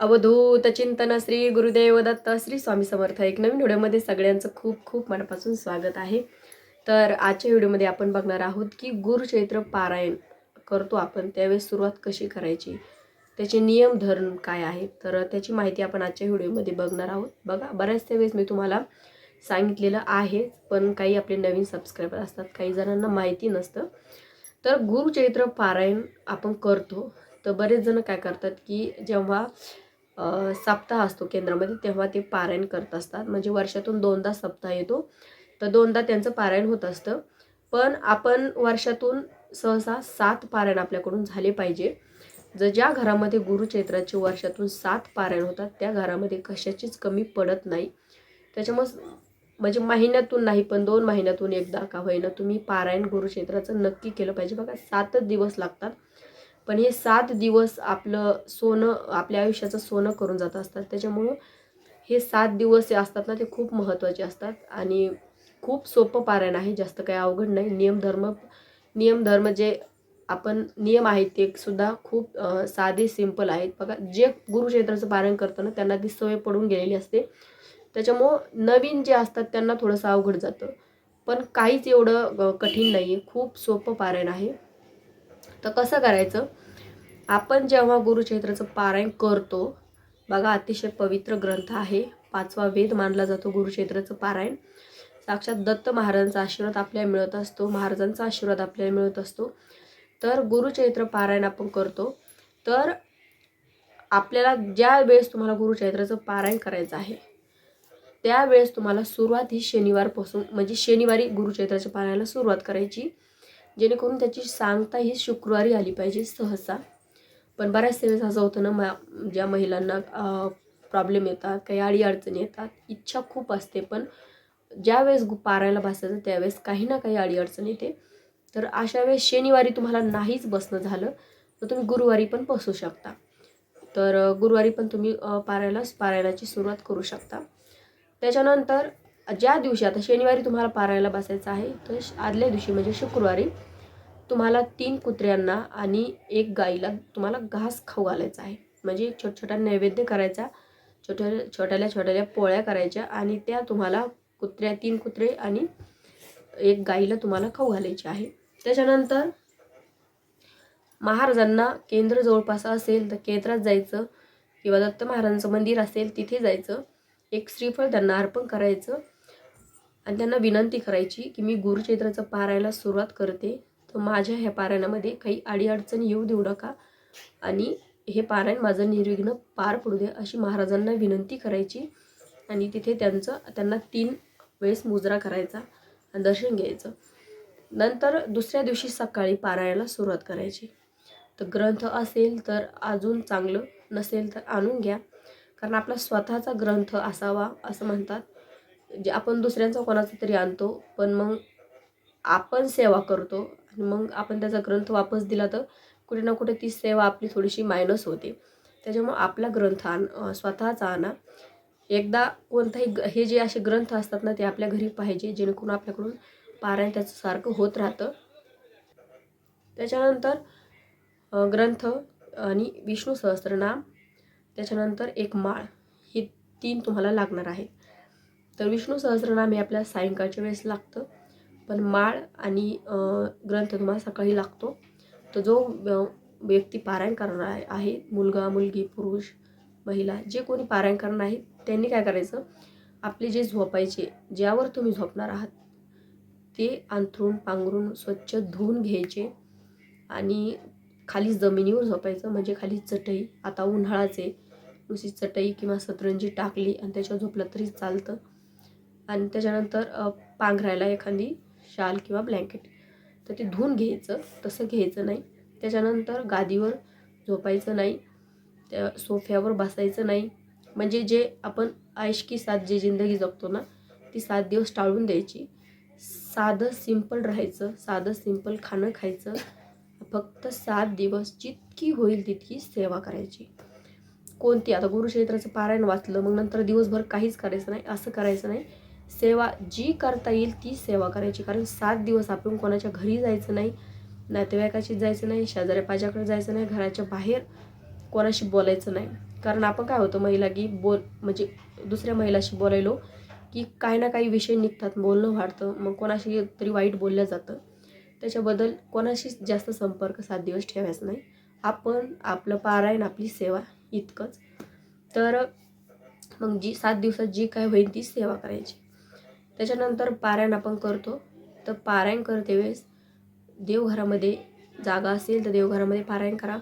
अवधूत चिंतन श्री गुरुदेव दत्त श्री स्वामी समर्थ. एक नवीन व्हिडिओमध्ये सगळ्यांचं खूप खूप मनापासून स्वागत आहे. तर आजच्या व्हिडिओमध्ये आपण बघणार आहोत की गुरुचैत्र पारायण करतो आपण त्यावेळेस सुरुवात कशी करायची त्याचे नियम धरण काय आहे तर त्याची माहिती आपण आजच्या व्हिडिओमध्ये बघणार आहोत. बघा बऱ्याचशा वेळेस मी तुम्हाला सांगितलेलं आहे पण काही आपले नवीन सबस्क्रायबर असतात काही जणांना माहिती नसतं. तर गुरुचैत्र पारायण आपण करतो. तर बरेच जण काय करतात की जेव्हा सप्ताह असतो केंद्रामध्ये तेव्हा ते पारायण करत असतात. म्हणजे वर्षातून दोनदा सप्ताह येतो. तर दोनदा त्यांचं पारायण होत असतं. पण आपण वर्षातून सहसा सात पारायण आपल्याकडून झाले पाहिजे. जर ज्या घरामध्ये गुरुचैत्राचे वर्षातून सात पारायण होतात त्या घरामध्ये कशाचीच कमी पडत नाही. त्याच्यामुळं म्हणजे महिन्यातून नाही पण दोन महिन्यातून एकदा का होईना तुम्ही पारायण गुरुक्षेत्राचं नक्की केलं पाहिजे. बघा सातच दिवस लागतात. पण हे सात दिवस आपलं सोनं आपल्या आयुष्याचं सोनं करून जात असतात. त्याच्यामुळं हे सात दिवस जे असतात ना ते खूप महत्त्वाचे असतात. आणि खूप सोपं पारायण आहे. जास्त काही अवघड नाही. नियमधर्म नियमधर्म जे आपण नियम आहेत ते सुद्धा खूप साधे सिंपल आहेत. बघा जे गुरुक्षेत्राचं पारायण करताना त्यांना ती सवय पडून गेलेली असते. त्याच्यामुळं नवीन जे असतात त्यांना थोडंसं अवघड जातं. पण काहीच एवढं कठीण नाही आहे खूप सोपं पारायण आहे. तर कसं करायचं? आपण जेव्हा गुरुचैत्राचं पारायण करतो बघा अतिशय पवित्र ग्रंथ आहे. पाचवा वेद मानला जातो गुरुचरित्राचं पारायण. साक्षात दत्त महाराजांचा आशीर्वाद आपल्याला मिळत असतो. महाराजांचा आशीर्वाद आपल्याला मिळत असतो. तर गुरुचैत्र पारायण आपण करतो. तर आपल्याला ज्या वेळेस तुम्हाला गुरुचैत्राचं पारायण करायचं आहे त्यावेळेस तुम्हाला सुरुवात ही शनिवारपासून म्हणजे शनिवारी गुरुचरित्राच्या पारायणाला सुरुवात करायची. जेणेकरून त्याची सांगता ही शुक्रवारी आली पाहिजे सहसा. पण बऱ्याच वेळेस असं होतं ना मा ज्या महिलांना प्रॉब्लेम येतात काही आडी अडचणी येतात इच्छा खूप असते. पण ज्यावेळेस गु पारायला बसायचं त्यावेळेस काही ना काही आडी अडचण येते. तर अशा वेळेस शनिवारी तुम्हाला नाहीच बसणं झालं तर तुम्ही गुरुवारी पण बसू शकता. तर गुरुवारी पण तुम्ही पारायला पारायणाची सुरुवात करू शकता. त्याच्यानंतर ज्या दिवशी आता शनिवारी तुम्हाला पारायला बसायचं आहे तर श- आदल्या दिवशी म्हणजे शुक्रवारी तुम्हाला तीन कुत्र्यांना आणि एक गाईला तुम्हाला घास खाऊ घालायचा आहे. म्हणजे छोट छोटा नैवेद्य करायचा छोट्या छोट्याल्या छोट्याल्या पोळ्या करायच्या आणि त्या तुम्हाला कुत्र्या तीन कुत्रे आणि एक गाईला तुम्हाला खाऊ घालायची आहे. त्याच्यानंतर महाराजांना केंद्र जवळपास असेल तर केंद्रात जायचं किंवा दत्त महाराजांचं मंदिर असेल तिथे जायचं. एक श्रीफळ त्यांना अर्पण करायचं. आणि त्यांना विनंती करायची की मी गुरुचैत्राचं पारायला सुरुवात करते. तर माझ्या ह्या पारायणामध्ये काही अडीअडचण येऊ देऊ नका. आणि हे पारायण माझं निर्विघ्न पार पडू दे अशी महाराजांना विनंती करायची. आणि तिथे त्यांचं त्यांना तीन वेळेस मुजरा करायचा आणि दर्शन घ्यायचं. नंतर दुसऱ्या दिवशी सकाळी पारायणाला सुरुवात करायची. तर ग्रंथ असेल तर अजून चांगलं नसेल तर आणून घ्या. कारण आपला स्वतःचा ग्रंथ असावा असं म्हणतात. जे आपण दुसऱ्यांचा कोणाचा तरी आणतो पण मग आपण सेवा करतो आणि मग आपण त्याचा ग्रंथ वापस दिला तर कुठे ना कुठे ती सेवा आपली थोडीशी मायनस होते. त्याच्यामुळं आपला ग्रंथ आण स्वतःचा आणा. एकदा कोणताही ग- हे जे असे ग्रंथ असतात ना ते आपल्या घरी पाहिजे जेणेकरून आपल्याकडून पारायण त्याचं सारखं होत राहतं. त्याच्यानंतर ग्रंथ आणि विष्णू सहस्त्रनाम त्याच्यानंतर एक माळ ही तीन तुम्हाला लागणार आहे. तर विष्णू सहस्रनाम हे आपल्याला सायंकाळच्या वेळेस लागतं. पण माळ आणि ग्रंथ तुम्हाला सकाळी लागतो. तर जो व्य- व्यक्ती पारायण करणार आहे आहे मुलगा मुलगी पुरुष महिला जे कोणी पारायण करणार आहे त्यांनी काय करायचं? आपले जे झोपायचे ज्यावर तुम्ही झोपणार आहात ते अंथरून पांघरून स्वच्छ धुवून घ्यायचे आणि खाली जमिनीवर झोपायचं. म्हणजे खाली चटई आता उन्हाळाचे नुसती चटई किंवा सतरंजी टाकली आणि त्याच्यावर झोपलं तरी चालतं. आणि त्याच्यानंतर पांघरायला एखादी शाल किंवा ब्लँकेट तर ते धुवून घ्यायचं तसं घ्यायचं नाही. त्याच्यानंतर गादीवर झोपायचं नाही. त्या सोफ्यावर बसायचं नाही. म्हणजे जे आपण आयशकी साथ जे जिंदगी जगतो ना ती सात दिवस टाळून द्यायची. साधं सिंपल राहायचं. साधं सिंपल खाणं खायचं. फक्त सात दिवस जितकी होईल तितकी सेवा करायची. कोणती? आता गुरुक्षेत्राचं पारायण वाचलं मग नंतर दिवसभर काहीच करायचं नाही असं करायचं नाही. सेवा जी करता येईल ती सेवा करायची. कारण सात दिवस आपण कोणाच्या घरी जायचं नाही नातेवाईकाशी जायचं नाही शेजाऱ्या पाजाकडे जायचं नाही घराच्या बाहेर कोणाशी बोलायचं नाही. कारण आपण काय होतो महिला की बोल म्हणजे दुसऱ्या महिलाशी बोलायलो की काही ना काही विषय निघतात बोलणं वाढतं मग कोणाशी तरी वाईट बोललं जातं. त्याच्याबद्दल कोणाशीच जास्त संपर्क सात दिवस ठेवायचा नाही. आपण आपलं पारायण आपली सेवा इतकंच. तर मग जी सात दिवसात जी काय होईल ती सेवा करायची. त्याच्यानंतर पारायण आपण करतो. तर पारायण करते वेळेस देवघरामध्ये जागा असेल तर देवघरामध्ये पारायण करा.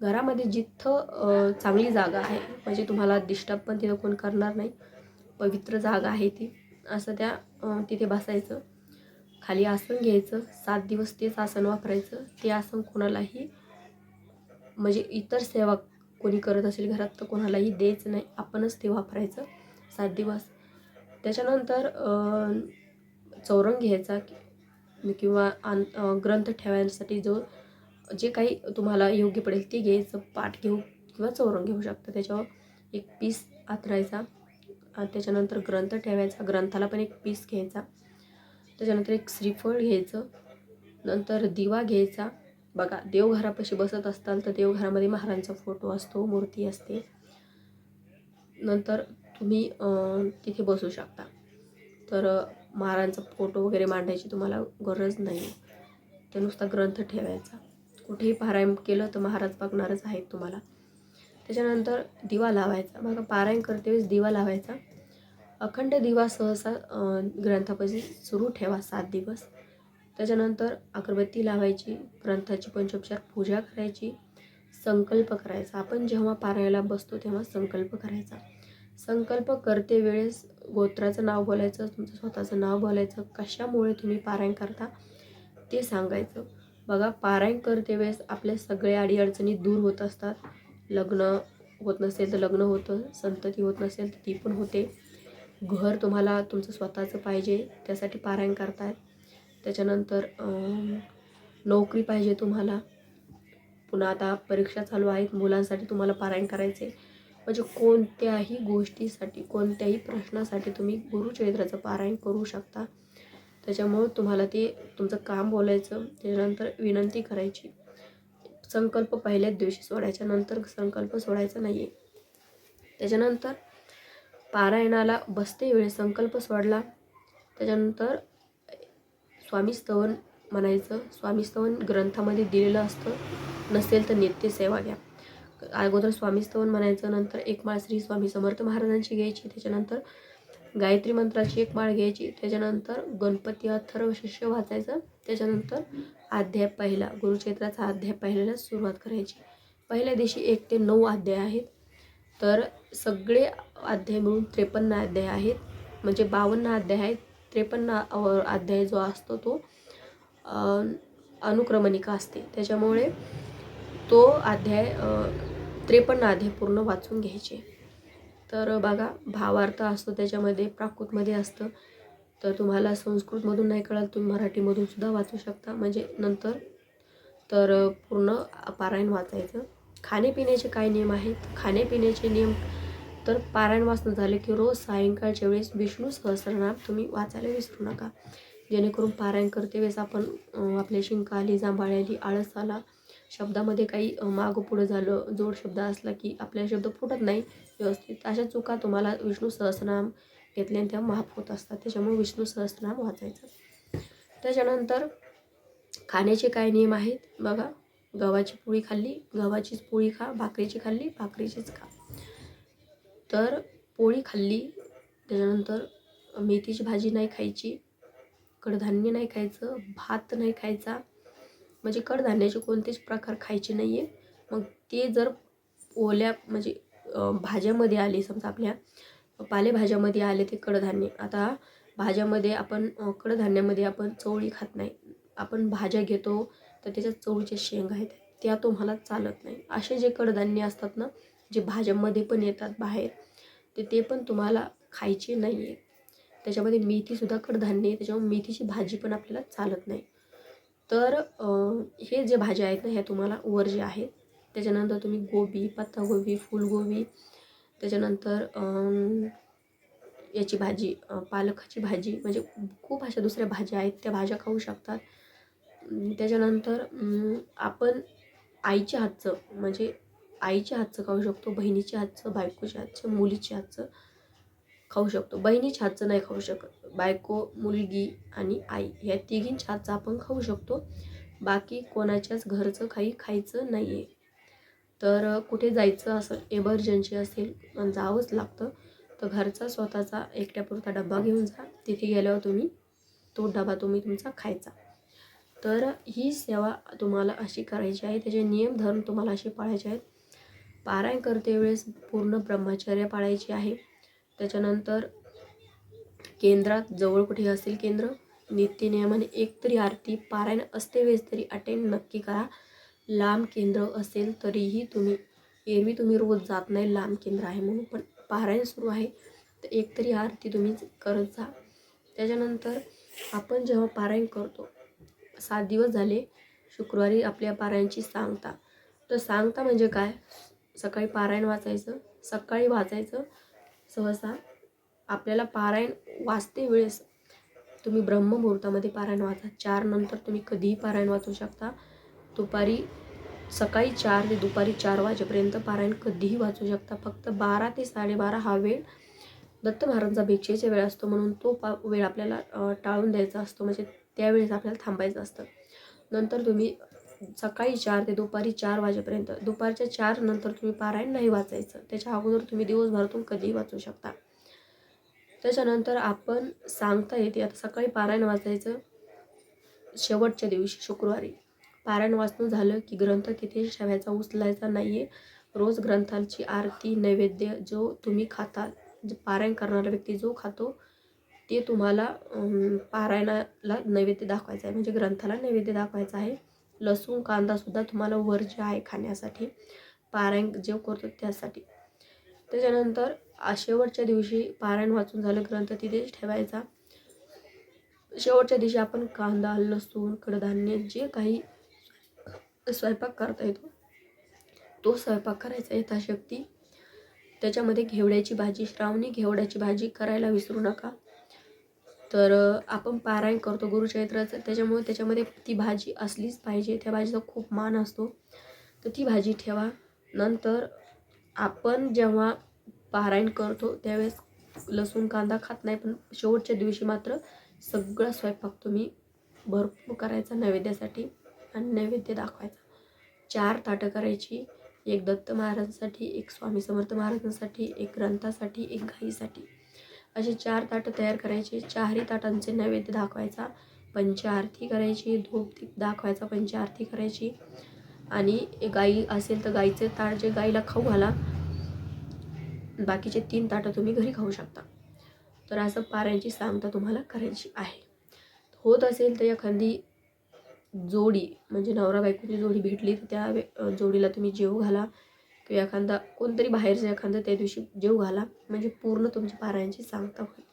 घरामध्ये जिथं चांगली जागा आहे म्हणजे तुम्हाला डिस्टर्ब पण तिथं कोण करणार नाही. पवित्र जागा आहे ती. असं त्या तिथे बसायचं. खाली आसन घ्यायचं. सात दिवस तेच आसन वापरायचं. ते आसन कोणालाही म्हणजे इतर सेवा कोणी करत असेल घरात तर कोणालाही द्यायचं नाही. आपणच ते वापरायचं. सात दिवस. त्याच्यानंतर चौरंग घ्यायचा किंवा आन ग्रंथ ठेवायसाठी जो जे काही तुम्हाला योग्य पडेल ते घ्यायचं पाठ घेऊ किंवा चौरंग घेऊ शकता. त्याच्यावर एक पीस आतरायचा. आणि त्याच्यानंतर ग्रंथ ठेवायचा. ग्रंथाला पण एक पीस घ्यायचा. त्याच्यानंतर एक श्रीफळ घ्यायचं. नंतर दिवा घ्यायचा. बघा देवघरापाशी बसत असताल तर देवघरामध्ये महाराजांचा फोटो असतो मूर्ती असते. नंतर तुम्ही तिथे बसू शकता. तर महाराजांचा फोटो वगैरे मांडायची तुम्हाला गरज नाही. तर नुसता ग्रंथ ठेवायचा. कुठेही पारायण केलं तर महाराज बघणारच आहेत तुम्हाला. त्याच्यानंतर दिवा लावायचा. मग पारायण करते वेळेस दिवा लावायचा. अखंड दिवा सहसा अं, ग्रंथापाशी सुरू ठेवा सात दिवस. त्याच्यानंतर अगरबत्ती लावायची ग्रंथाची पंचोपचार पूजा करायची संकल्प करायचा. आपण जेव्हा पारायला बसतो तेव्हा संकल्प करायचा. संकल्प करते वेळेस गोत्राचं नाव बोलायचं तुमचं स्वतःचं नाव बोलायचं कशामुळे तुम्ही पारायण करता ते सांगायचं. बघा पारायण करते वेळेस आपल्या सगळ्या अडीअडचणी दूर होत असतात. लग्न होत नसेल तर लग्न होतं संतती होत नसेल तर ती पण होते. घर तुम्हाला तुमचं स्वतःचं पाहिजे त्यासाठी पारायण करतायत. त्याच्यानंतर नोकरी पाहिजे तुम्हाला. पुन्हा आता परीक्षा चालू आहेत मुलांसाठी तुम्हाला पारायण करायचे म्हणजे कोणत्याही गोष्टीसाठी कोणत्याही प्रश्नासाठी तुम्ही गुरुचरित्राचं पारायण करू शकता. त्याच्यामुळं तुम्हाला ते तुमचं काम बोलायचं त्याच्यानंतर विनंती करायची. संकल्प पहिल्याच दिवशी सोडायच्या नंतर संकल्प सोडायचा नाही आहे त्याच्यानंतर पारायणाला बसते वेळेस संकल्प सोडला त्याच्यानंतर स्वामी स्तवन म्हणायचं. स्वामी स्तवन ग्रंथामध्ये दिलेलं असतं नसेल तर नित्यसेवा घ्या. अगोदर स्वामी स्तवन म्हणायचं नंतर एक माळ श्री स्वामी समर्थ महाराजांची घ्यायची त्याच्यानंतर गायत्री मंत्राची एक माळ घ्यायची त्याच्यानंतर गणपती अथर्व शिष्य वाचायचं त्याच्यानंतर अध्याय पहिला गुरुक्षेत्राचा अध्याय पहिल्याला सुरुवात करायची. पहिल्या दिवशी एक ते नऊ अध्याय आहेत. तर सगळे अध्याय मिळून त्रेपन्न अध्याय आहेत. म्हणजे बावन्न अध्याय आहेत. त्रेपन्न अध्याय जो असतो तो अनुक्रमणिका असते. त्याच्यामुळे तो अध्याय त्रेपन्न आधी पूर्ण वाचून घ्यायचे. तर बघा भावार्थ असतो त्याच्यामध्ये प्राकृतमध्ये असतं. तर तुम्हाला संस्कृतमधून नाही कळाल तुम्ही मराठीमधून सुद्धा वाचू शकता. म्हणजे नंतर तर पूर्ण पारायण वाचायचं. खाण्यापिण्याचे काय नियम आहेत? खाण्यापिण्याचे नियम तर पारायण वाचणं झालं की रोज सायंकाळच्या वेळेस विष्णू सहस्रनाम तुम्ही वाचायला विसरू नका. जेणेकरून पारायण करते वेळेस आपण आपल्या शिंक आली जांभळ आली आळस आला शब्दामध्ये काही मागं पुढं झालं जोड शब्द असला की आपल्या शब्द फुटत नाही व्यवस्थित. अशा चुका तुम्हाला विष्णू सहस्रनाम घेतल्याने त्या माफ होत असतात. त्याच्यामुळे विष्णू सहस्रनाम वाचायचं. त्याच्यानंतर खाण्याचे काय नियम आहेत? बघा गव्हाची पोळी खाल्ली गव्हाचीच पोळी खा भाकरीची खाल्ली भाकरीचीच खा. तर पोळी खाल्ली त्याच्यानंतर मेथीची भाजी नाही खायची कडधान्य नाही खायचं भात नाही खायचा म्हणजे कडधान्याचे कोणतेच प्रकार खायचे नाही आहे मग ते जर ओल्या म्हणजे भाज्यामध्ये आले समजा आपल्या पालेभाज्यामध्ये आले ते कडधान्य. आता भाज्यामध्ये आपण कडधान्यामध्ये आपण चवळी खात नाही. आपण भाज्या घेतो तर त्याच्यात चवळीच्या शेंगा आहेत. त्या तुम्हाला चालत नाही. असे जे कडधान्य असतात ना जे भाज्यांमध्ये पण येतात बाहेर ते ते पण तुम्हाला खायचे नाही आहे त्याच्यामध्ये मेथीसुद्धा कडधान्य आहे. त्याच्यामुळे मेथीची भाजी पण आपल्याला चालत नाही. तर हे जे भाज्या आहेत ना ह्या तुम्हाला वर जे आहेत त्याच्यानंतर तुम्ही गोबी पत्तागोबी फुलगोबी त्याच्यानंतर याची भाजी पालकाची भाजी म्हणजे खूप अशा दुसऱ्या भाज्या आहेत त्या भाज्या खाऊ शकतात. त्याच्यानंतर आपण आईच्या हातचं म्हणजे आईच्या हातचं खाऊ शकतो बहिणीच्या हातचं बायकोच्या हातचं मुलीच्या हातचं खाऊ शकतो. बहिणी हातचं नाही खाऊ शकत. बायको मुलगी आणि आई या तिघींच्या हातचं आपण खाऊ शकतो. बाकी कोणाच्याच घरचं काही खायचं नाही आहे तर कुठे जायचं असं एमर्जन्सी असेल जावंच लागतं. तर घरचा स्वतःचा एकट्यापुरता डब्बा घेऊन जा. तिथे गेल्यावर तुम्ही तो डबा तुम्ही तुमचा खायचा. तर ही सेवा तुम्हाला अशी करायची आहे. त्याचे नियम धर्म तुम्हाला असे पाळायचे आहेत. पारायण करते वेळेस पूर्ण ब्रह्मचर्य पाळायची आहे. त्याच्यानंतर केंद्रात जवळ कुठे असेल केंद्र नित्यनियमाने एक तरी आरती पारायण असते वेळेस तरी अटेंड नक्की करा. लांब केंद्र असेल तरीही तुम्ही एरवी तुम्ही रोज जात नाही लांब केंद्र आहे म्हणून. पण पारायण सुरू आहे तर एक तरी आरती तुम्ही करत जा. त्याच्यानंतर आपण जेव्हा पारायण करतो सात दिवस झाले शुक्रवारी आपल्या पारायणची सांगता. तर सांगता म्हणजे काय? सकाळी पारायण वाचायचं सकाळी वाचायचं सहसा आपल्याला पारायण वाचते वेळेस. तुम्ही ब्रह्ममुहूर्तामध्ये पारायण वाचा. चार नंतर तुम्ही कधीही पारायण वाचू शकता. दुपारी सकाळी चार ते दुपारी चार वाजेपर्यंत पारायण कधीही वाचू शकता. फक्त बारा ते साडेबारा हा वेळ दत्त महाराजांचा भिक्षेचा वेळ असतो म्हणून तो पा वेळ आपल्याला टाळून द्यायचा असतो. म्हणजे त्यावेळेस आपल्याला थांबायचं असतं. नंतर तुम्ही सकाळी चार ते दुपारी चार वाजेपर्यंत. दुपारच्या चार नंतर तुम्ही पारायण नाही वाचायचं. त्याच्या अगोदर तुम्ही दिवसभरातून कधीही वाचू शकता. त्याच्यानंतर आपण सांगता येते आता सकाळी पारायण वाचायचं शेवटच्या दिवशी शुक्रवारी. पारायण वाचणं झालं की ग्रंथ तिथे ठेवायचा उचलायचा नाही आहे रोज ग्रंथांची आरती नैवेद्य जो तुम्ही खाता जे पारायण करणारा व्यक्ती जो खातो ते तुम्हाला पारायणाला नैवेद्य दाखवायचं आहे. म्हणजे ग्रंथाला नैवेद्य दाखवायचा आहे. लसूण कांदासुद्धा तुम्हाला वर जे आहे खाण्यासाठी पारायण जे करतो त्यासाठी. त्याच्यानंतर शेवटच्या दिवशी पारायण वाचून झालं ग्रंथ तिथेच ठेवायचा. शेवटच्या दिवशी आपण कांदा लसूण कडधान्य जे काही स्वयंपाक करता येतो तो स्वयंपाक करायचा. यथाशक्ती त्याच्यामध्ये घेवड्याची भाजी श्रावणी घेवड्याची भाजी करायला विसरू नका. तर आपण पारायण करतो गुरुचरित्राचं. त्याच्यामुळे त्याच्यामध्ये ती भाजी असलीच पाहिजे. त्या भाजीचा खूप मान असतो. तर ती भाजी ठेवा. नंतर आपण जेव्हा पारायण करतो त्यावेळेस लसूण कांदा खात नाही पण शेवटच्या दिवशी मात्र सगळा स्वयंपाक तुम्ही भरपूर करायचा नैवेद्यासाठी आणि नैवेद्य दाखवायचा. चार ताटं करायची. एक दत्त महाराजांसाठी एक स्वामी समर्थ महाराजांसाठी एक ग्रंथासाठी एक गाईसाठी असे चार ताटं तयार करायचे. चारही ताटांचे नैवेद्य दाखवायचा पंचआरती करायची धूप दीप दाखवायचा पंचआरती करायची. आणि गाई असेल तर गाईचे ताट जे गाईला खाऊ घाला. बाकीचे तीन ताटं तुम्ही घरी खाऊ शकता. तर असं पाऱ्यांची सांगता तुम्हाला करायची आहे. होत असेल तर एखादी जोडी म्हणजे नवरा बायकोची जोडी भेटली तर त्या जोडीला तुम्ही जेव घाला. किंवा एखादा कोणतरी बाहेरचं एखादा त्या दिवशी जेव घाला म्हणजे पूर्ण तुमच्या पारायणची सांगता होईल.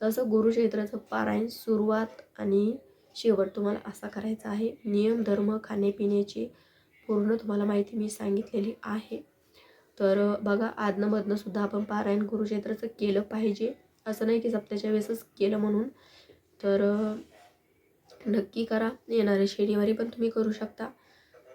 तसं गुरुक्षेत्राचं पारायण सुरुवात आणि शेवट तुम्हाला असा करायचा आहे. नियम धर्म खाण्यापिण्याची पूर्ण तुम्हाला माहिती मी सांगितलेली आहे. तर बघा आदनमधनं सुद्धा आपण पारायण गुरुक्षेत्राचं केलं पाहिजे. असं नाही की सप्त्याच्या वेळेसच केलं म्हणून. तर नक्की करा. येणारे शनिवारी पण तुम्ही करू शकता.